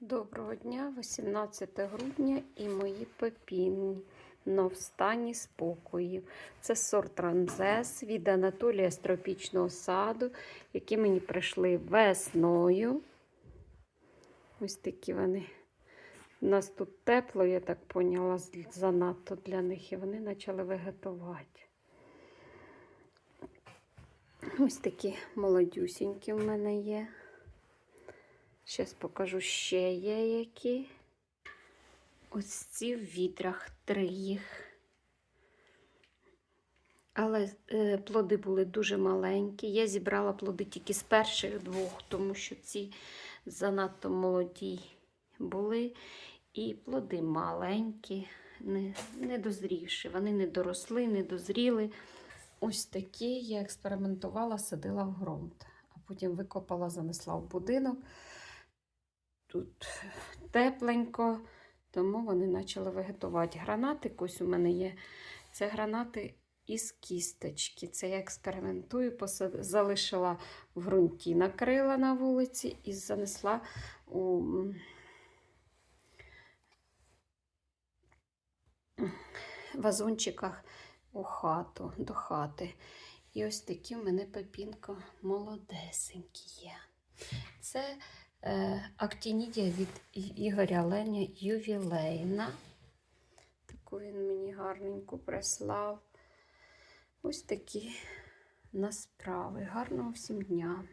Доброго дня, 18 грудня і мої пепіни в стані спокою. Це сорт Ранзес від Анатолія з тропічного саду, які мені прийшли весною. Ось такі вони. У нас тут тепло, я так поняла, занадто для них, і вони почали вегетувати. Ось такі молодюсінькі в мене є. Зараз покажу ще є які. Ось ці в відрах три їх. Але е, плоди були дуже маленькі. Я зібрала плоди тільки з перших двох, тому що ці занадто молоді були. І плоди маленькі, не, не дозрівші. Вони не доросли, не дозріли. Ось такі я експериментувала, садила в ґрунт, а потім викопала, занесла в будинок. Тут тепленько, тому вони почали вегетувати. Гранатик ось у мене є. Це гранати із кісточки. Це я експериментую, посад... залишила в ґрунті, накрила на вулиці і занесла у вазончиках у хату, до хати. І ось такі в мене пепінко молодесенькі є. Це актінідія від Ігоря Леня ювілейна. Таку він мені гарненьку прислав. Ось такі насправи. Гарного всім дня!